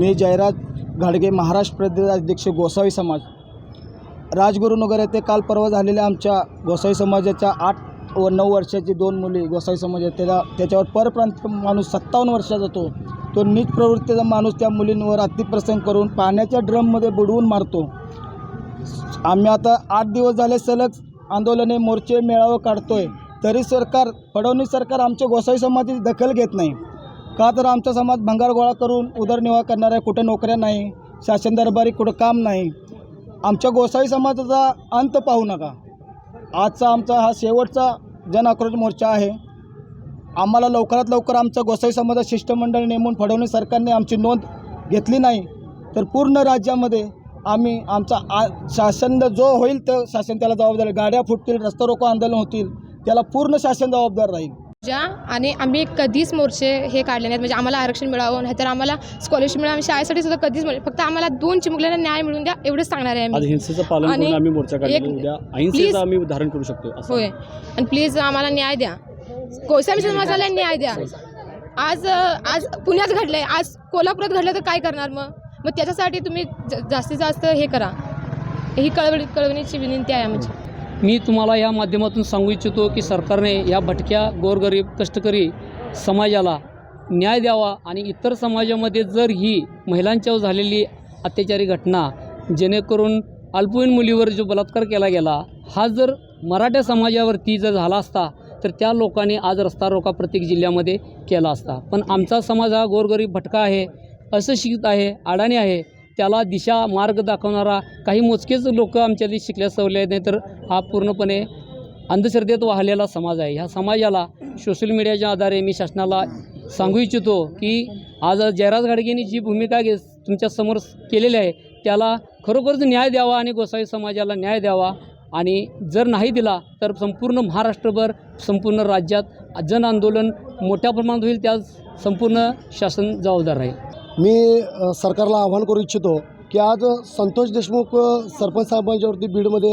मी जयराज घाडगे महाराष्ट्र प्रदेश अध्यक्ष गोसावी समाज. राजगुरुनगर येथे काल परवा झालेल्या आमच्या गोसावी समाजाच्या आठ व नऊ वर्षाची दोन मुली गोसावी समाज आहेत त्याला त्याच्यावर परप्रांत माणूस सत्तावन्न वर्षाचा तो तो नीच प्रवृत्तीचा माणूस त्या मुलींवर अतिप्रसंग करून पाण्याच्या ड्रममध्ये बुडवून मारतो. आम्ही आता आठ दिवस झाले सलग आंदोलने मोर्चे मेळावं काढतोय. तरी सरकार फडणवीस सरकार आमच्या गोसावी समाजाची दखल घेत नाही. का तर आमचा समाज भंगार गोळा करून उदरनिर्वाह करणार आहे कुठं नोकऱ्या नाही शासन दरबारी कुठं काम नाही. आमच्या गोसावी समाजाचा अंत पाहू नका. आजचा आमचा हा शेवटचा जन आक्रोश मोर्चा आहे. आम्हाला लवकरात लवकर आमचं गोसाई समाजात शिष्टमंडळ नेमून फडवणी सरकारने आमची नोंद घेतली नाही तर पूर्ण राज्यामध्ये आम्ही आमचा आ शासन जो होईल तर शासन त्याला जबाबदार गाड्या फुटतील रस्ता रोको आंदोलन होतील त्याला पूर्ण शासन जबाबदार राहील. ज्या आणि आम्ही कधीच मोर्चे हे काढले नाहीत. म्हणजे आम्हाला आरक्षण मिळावं नाहीतर आम्हाला स्कॉलरशिप मिळावं शाळेसाठी सुद्धा कधीच मिळेल फक्त आम्हाला दोन चिमुकल्यांना न्याय मिळून द्या एवढंच सांगणार आहे हिंसेचं पालन आणि आम्ही मोर्चा काढला करू शकतो होय. आणि प्लीज आम्हाला न्याय द्या. कोळसामी समाजाला न्याय द्या. आज आज पुण्यात घडलंय. आज कोल्हापुरात घडलं तर काय करणार मग? मग त्याच्यासाठी तुम्ही जास्तीत जास्त हे करा. ही कळवणी कळवणीची विनंती आहे आमची. मी तुम्हाला या माध्यमातून सांगू इच्छितो की सरकारने या भटक्या गोरगरीब कष्टकरी समाजाला न्याय द्यावा आणि इतर समाजामध्ये जर ही महिलांच्यावर झालेली अत्याचारी घटना जेणेकरून अल्पवयीन मुलीवर जो बलात्कार केला गेला हा जर मराठा समाजावरती जर झाला असता तर त्या लोकांनी आज रस्ता रोका प्रत्येक जिल्ह्यामध्ये केला असता. पण आमचा समाज हा गोरगरीब भटका आहे अशिक्षित आहे अडाणी आहे. त्याला दिशा मार्ग दाखवणारा काही मोजकेच लोक आमच्यातील शिकल्या सवरले नाही तर हा पूर्णपणे अंधश्रद्धेत वाहलेला समाज आहे. ह्या समाजाला सोशल मीडियाच्या आधारे मी शासनाला सांगू इच्छितो की आज जयराज घाडगेंनी जी भूमिका घे तुमच्यासमोर केलेली आहे त्याला खरोखरच न्याय द्यावा आणि गोसावी समाजाला न्याय द्यावा. आणि जर नाही दिला तर संपूर्ण महाराष्ट्रभर संपूर्ण राज्यात जन आंदोलन मोठ्या प्रमाणात होईल त्यास संपूर्ण शासन जबाबदार राहील. मी सरकारला आवाहन करू इच्छितो की आज संतोष देशमुख सरपंच साहेबांच्यावरती बीडमध्ये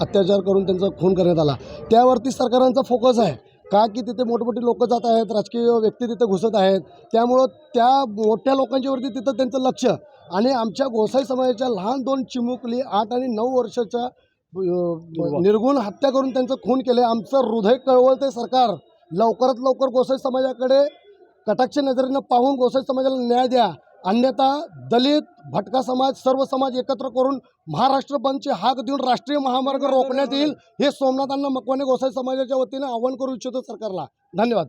अत्याचार करून त्यांचा खून करण्यात आला. त्यावरती सरकारांचा फोकस आहे का की तिथे मोठमोठी लोकं जात आहेत राजकीय व्यक्ती तिथे घुसत आहेत? त्यामुळं त्या मोठ्या लोकांच्यावरती तिथं त्यांचं लक्ष आणि आमच्या गोसाई समाजाच्या लहान दोन चिमुकली आठ आणि नऊ वर्षाच्या निर्गुण हत्या करून त्यांचं खून केले आमचं हृदय कळवळते सरकार. लवकरात लवकर गोसाई समाजाकडे कटाक्ष नजरेनं पाहून गोसाई समाजाला न्याय द्या. अन्यथा दलित भटका समाज सर्व समाज एकत्र करून महाराष्ट्र बंदची हाक देऊन राष्ट्रीय महामार्ग रोखण्यात येईल हे सोमनाथांना मकवाने गोसाई समाजाच्या वतीने आवाहन करू इच्छितो सरकारला. धन्यवाद.